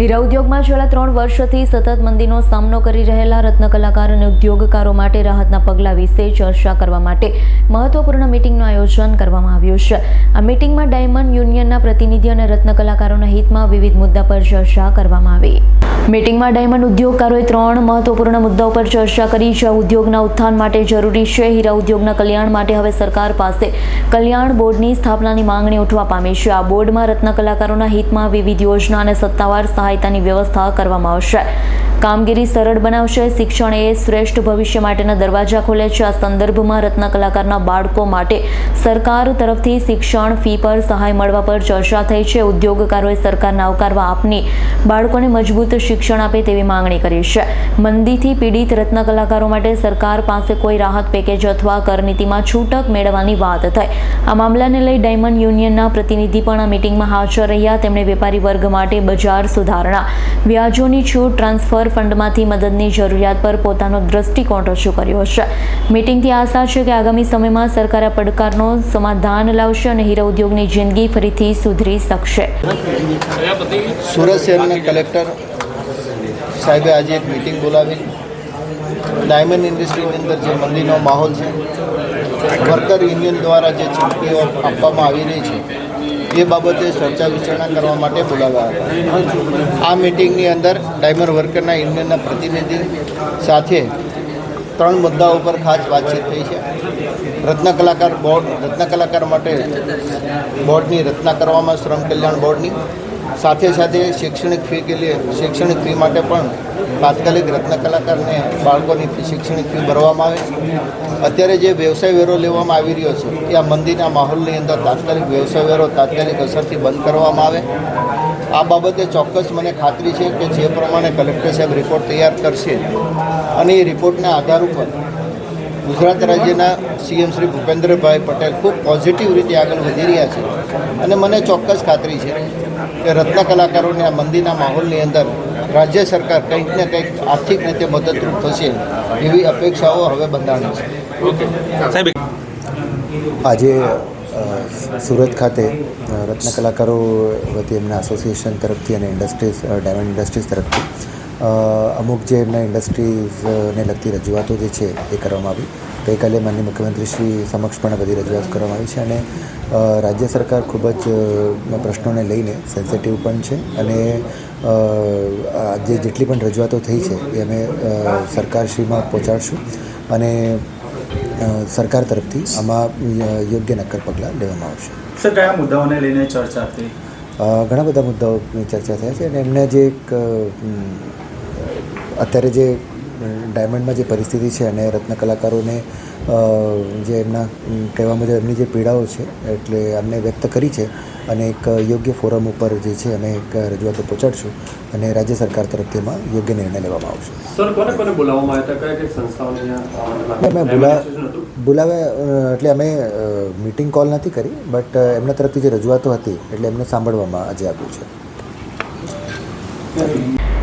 હીરા ઉદ્યોગમાં છેલ્લા ત્રણ વર્ષથી સતત મંદીનો સામનો કરી રહેલા રત્ન કલાકાર અને ઉદ્યોગકારો માટે રાહતના પગલાં વિશે ચર્ચા કરવા માટે મહત્વપૂર્ણ મિટિંગનું આયોજન કરવામાં આવ્યું છે. આ મિટિંગમાં ડાયમંડ યુનિયનના પ્રતિનિધિ અને રત્ન કલાકારોના હિતમાં વિવિધ મુદ્દા પર ચર્ચા કરવામાં આવી. મિટિંગમાં ડાયમંડ ઉદ્યોગકારોએ ત્રણ મહત્વપૂર્ણ મુદ્દાઓ પર ચર્ચા કરી. જ્યાં ઉદ્યોગના ઉત્થાન માટે જરૂરી છે. હીરા ઉદ્યોગના કલ્યાણ માટે હવે સરકાર પાસે કલ્યાણ બોર્ડની સ્થાપનાની માંગણી ઉઠવા પામી છે. આ બોર્ડમાં રત્ન કલાકારોના હિતમાં વિવિધ યોજના અને સત્તાવાર સહાયતાની વ્યવસ્થા કરવામાં આવશે. કામગીરી સરળ બનાવશે. શિક્ષણ એ શ્રેષ્ઠ ભવિષ્ય માટેના દરવાજા ખોલે છે. આ સંદર્ભમાં રત્ન કલાકારના બાળકો માટે સરકાર તરફથી શિક્ષણ ફી પર સહાય મળવા પર ચર્ચા થઈ છે. ઉદ્યોગકારોએ સરકારને આવકારવા આપની બાળકોને મજબૂત શિક્ષણ આપે તેવી માંગણી કરી છે. મંદીથી પીડિત રત્ન કલાકારો માટે સરકાર પાસે કોઈ રાહત પેકેજ અથવા કરનીતિમાં છૂટક મેળવવાની વાત થઈ. આ મામલાને લઈ ડાયમંડ યુનિયનના પ્રતિનિધિ પણ આ મિટિંગમાં હાજર રહ્યા. તેમણે વેપારી વર્ગ માટે બજાર સુધારણા, વ્યાજોની છૂટ, ટ્રાન્સફર ફંડમાંથી મદદની જરૂરિયાત પર પોતાનો દ્રષ્ટિકોણ રજૂ કર્યો છે. મિટિંગથી આશા છે કે આગામી સમયમાં સરકાર આ પડકારનો સમાધાન લાવશે અને હીરા ઉદ્યોગની જિંદગી ફરીથી સુધરી શકશે. સુરત શહેરના કલેક્ટર સાહેબે આજે એક મિટિંગ બોલાવી. ડાયમંડ ઇન્ડસ્ટ્રીની અંદર જે મંદીનો માહોલ છે વર્કર યુનિયન દ્વારા જે ચૂંટણીઓ આપવામાં આવી રહી છે એ બાબતે ચર્ચા વિચારણા કરવા માટે બોલાવ્યા હતા. આ મિટિંગની અંદર ડાયમંડ વર્કરના યુનિયનના પ્રતિનિધિ સાથે ત્રણ મુદ્દાઓ પર ખાસ વાતચીત થઈ છે. રત્ન કલાકાર બોર્ડ, રત્ન કલાકાર માટે બોર્ડની રચના કરવામાં શ્રમ કલ્યાણ બોર્ડની સાથે સાથે શૈક્ષણિક ફી કે લીએ શૈક્ષણિક ફી માટે પણ તાત્કાલિક રત્ન કલાકારને બાળકોની ફી શૈક્ષણિક ફી ભરવામાં આવે અત્યારે જે વ્યવસાય વેરો લેવામાં આવી રહ્યો છે, એ આ મંદીના માહોલની અંદર તાત્કાલિક વ્યવસાય વેરો તાત્કાલિક અસરથી બંધ કરવામાં આવે. આ બાબતે ચોક્કસ મને ખાતરી છે કે જે પ્રમાણે કલેક્ટર સાહેબ રિપોર્ટ તૈયાર કરશે અને એ રિપોર્ટના આધાર ઉપર ગુજરાત રાજ્યના સીએમ શ્રી ભૂપેન્દ્રભાઈ પટેલ ખૂબ પોઝિટિવ રીતે આગળ વધી રહ્યા છે. અને મને ચોક્કસ ખાતરી છે કે રત્ન કલાકારોને આ મંદિરના માહોલની અંદર રાજ્ય સરકાર કંઈક ને કંઈક આર્થિક રીતે મદદરૂપ થશે એવી અપેક્ષાઓ હવે બંધાણી છે. સાહેબ આજે સુરત ખાતે રત્ન કલાકારો વતી એમના એસોસિએશન તરફથી અને ઇન્ડસ્ટ્રીઝ ડાયમંડ ઇન્ડસ્ટ્રીઝ તરફથી અમુક જે એમના ઇન્ડસ્ટ્રીઝને લગતી રજૂઆતો જે છે એ કરવામાં આવી. ગઈકાલે માનનીય મુખ્યમંત્રી શ્રી સમક્ષ પણ બધી રજૂઆત કરવામાં આવી છે અને રાજ્ય સરકાર ખૂબ જ પ્રશ્નોને લઈને સેન્સિટિવ પણ છે અને આજે જે જેટલી પણ રજૂઆતો થઈ છે એ અમે સરકારશ્રીમાં પહોંચાડશું અને સરકાર તરફથી આમાં યોગ્ય નક્કર પગલાં લેવામાં આવશે. સર કયા મુદ્દાઓને લઈને ચર્ચા થઈ? ઘણા બધા મુદ્દાઓની ચર્ચા થયા છે અને એમને જે એક અત્યારે જે ડાયમંડમાં જે પરિસ્થિતિ છે અને રત્ન કલાકારોને જે એમના કહેવા મુજબ એમની જે પીડાઓ છે એટલે અમને વ્યક્ત કરી છે અને એક યોગ્ય ફોરમ ઉપર જે છે અમે એક રજૂઆતો પહોંચાડશું અને રાજ્ય સરકાર તરફથી એમાં યોગ્ય નિર્ણય લેવામાં આવશે. બોલાવ્યા એટલે અમે મિટિંગ કોલ નથી કરી બટ એમના તરફથી જે રજૂઆતો હતી એટલે એમને સાંભળવામાં આજે આપ્યું છે.